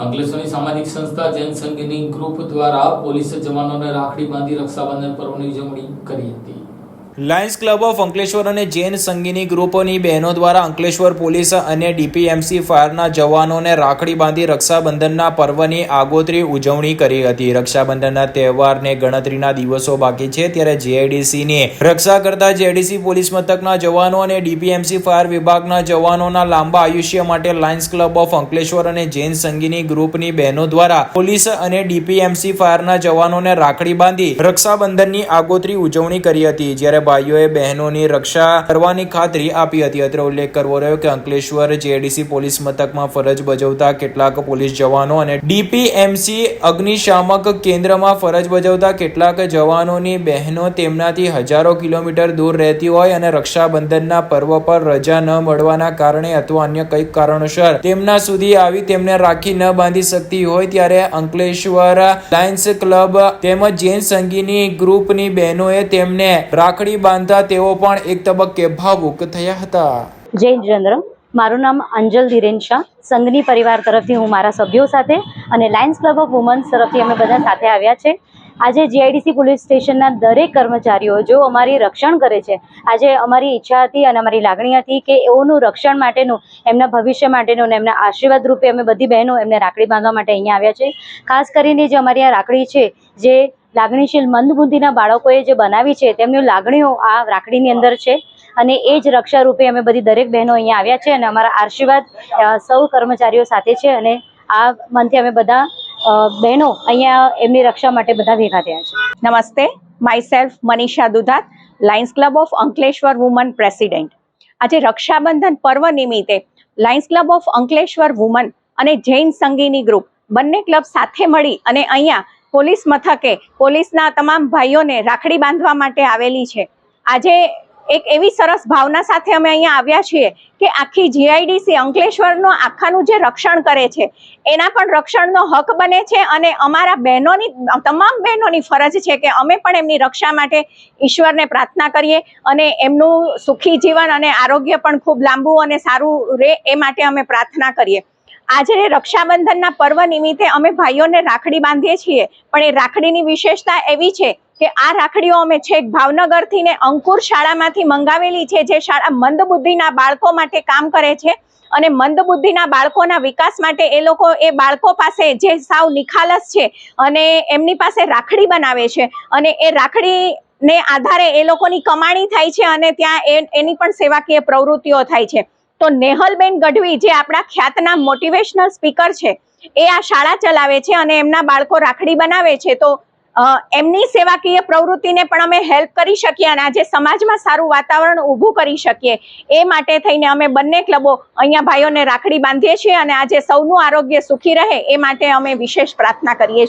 અંકલેશ્વરની સામાજિક સંસ્થા જૈન સંઘની ગ્રુપ દ્વારા પોલીસ જવાનોને રાખડી બાંધી રક્ષાબંધન પર્વની ઉજવણી કરી હતી. લાયન્સ ક્લબ ઓફ અંકલેશ્વર અને જૈન સંગીની ગ્રુપોની બહેનો દ્વારા અંકલેશ્વર પોલીસ અને ડીપીએમસી ફાયરના જવાનોને રાખડી બાંધી રક્ષાબંધનના પર્વની આગોતરી ઉજવણી કરી હતી. રક્ષાબંધનના તહેવારને ગણતરીના દિવસો બાકી છે ત્યારે જેઆઈડીસીની રક્ષા કરતા જેડીસી પોલીસ મથકના જવાનો અને ડીપીએમસી ફાયર વિભાગના જવાનોના લાંબા આયુષ્ય માટે લાયન્સ ક્લબ ઓફ અંકલેશ્વર અને જૈન સંગીની ગ્રુપની બહેનો દ્વારા પોલીસ અને ડીપીએમસી ફાયરના જવાનોને રાખડી બાંધી રક્ષાબંધનની આગોતરી ઉજવણી કરી હતી. જ્યારે ભાઈઓએ બહેનોની રક્ષા કરવાની ખાતરી આપી હતી. અત્રે ઉલ્લેખ કરવો રહ્યો કે અંકલેશ્વર જેડીસી પોલીસ મથકમાં ફરજ બજાવતા કેટલાક પોલીસ જવાનો અને ડીપીએમસી અગ્નિશામક કેન્દ્રમાં ફરજ બજાવતા કેટલાક જવાનોની બહેનો તેમનાથી હજારો કિલોમીટર દૂર રહેતી હોય અને રક્ષાબંધનના પર્વ પર રજા ન મળવાના કારણે અથવા અન્ય કંઈક કારણોસર તેમના સુધી આવી તેમને રાખી ન બાંધી શકતી હોય ત્યારે અંકલેશ્વર લાયન્સ ક્લબ તેમજ જૈન સંગીની ગ્રુપની બહેનોએ તેમને રાખડી બાંધતા તેઓ પણ એક તબક્કે ભાવુક થયા હતા. જય જિનેન્દ્ર મારું નામ અંજલ ધીરેન શાહ. સંઘની પરિવાર તરફથી હું મારા સભ્યો સાથે અને લાયન્સ ક્લબ ઓફ વુમન્સ તરફથી અમે બધા સાથે આવ્યા છે. આજે જીઆઈડીસી પોલીસ સ્ટેશનના દરેક કર્મચારીઓ જો અમારી રક્ષણ કરે છે, આજે અમારી ઈચ્છા હતી અને અમારી લાગણી હતી કે એઓનું રક્ષણ માટેનું, એમના ભવિષ્ય માટેનું અને એમના આશીર્વાદ રૂપે અમે બધી બહેનો એમને રાખડી બાંધવા માટે અહીંયા આવ્યા છે. ખાસ કરીને જે અમારી આ રાખડી છે, જે લાગણીશીલ મંદબુદ્ધિના બાળકોએ જે બનાવી છે તેમની લાગણીઓ આ રાખડીની અંદર છે અને એ જ રક્ષા રૂપે અમે બધી દરેક બહેનો અહીંયા આવ્યા છે અને અમારા આશીર્વાદ સૌ કર્મચારીઓ સાથે છે અને આ મનથી અમે બધા બહેનો અહીંયા એમની રક્ષા માટે બધા ભેગા થયા છે. નમસ્તે myself Manisha Dudhat lions club of Ankleshwar women president આજે રક્ષાબંધન પર્વ નિમિત્તે lions club of Ankleshwar women અને જૈન સંગીની ગ્રુપ બંને ક્લબ સાથે મળી અને અહીંયા પોલીસ મથકે પોલીસના તમામ ભાઈઓને રાખડી બાંધવા માટે આવેલી છે. આજે એક એવી સરસ ભાવના સાથે અમે અહીંયા આવ્યા છીએ કે આખી જીઆઈડીસી અંકલેશ્વરનો આખાનું જે રક્ષણ કરે છે, એના પણ રક્ષણનો હક બને છે અને અમારા બહેનોની, તમામ બહેનોની ફરજ છે કે અમે પણ એમની રક્ષા માટે ઈશ્વરને પ્રાર્થના કરીએ અને એમનું સુખી જીવન અને આરોગ્ય પણ ખૂબ લાંબુ અને સારું રહે એ માટે અમે પ્રાર્થના કરીએ. આજે રક્ષાબંધનના પર્વ નિમિત્તે અમે ભાઈઓને રાખડી બાંધીએ છીએ. પણ એ રાખડીની વિશેષતા એવી છે કે આ રાખડીઓ અમે છેક ભાવનગરથી ને અંકુર શાળામાંથી મંગાવેલી છે, જે શાળા મંદબુદ્ધિના બાળકો માટે કામ કરે છે. અને મંદબુદ્ધિના બાળકોના વિકાસ માટે એ લોકો એ બાળકો પાસે જે સાવ નિખાલસ છે અને એમની પાસે રાખડી બનાવે છે. અને એ રાખડી ને આધારે એ લોકોની કમાણી થાય છે અને ત્યાં એની પણ સેવાકીય પ્રવૃત્તિઓ થાય છે. તો નેહલબેન ગઢવી જે આપણા ખ્યાતના મોટિવેશનલ સ્પીકર છે, એ આ શાળા ચલાવે છે અને એમના બાળકો રાખડી બનાવે છે. તો એમની સેવાકીય પ્રવૃત્તિને પણ અમે હેલ્પ કરી શકીએ અને આજે સમાજમાં સારું વાતાવરણ ઊભું કરી શકીએ. એ માટે થઈને અમે બંને ક્લબો અહીંયા ભાઈઓને રાખડી બાંધીએ છીએ અને આજે સૌનું આરોગ્ય સુખી રહે, એ માટે અમે વિશેષ પ્રાર્થના કરીએ છીએ.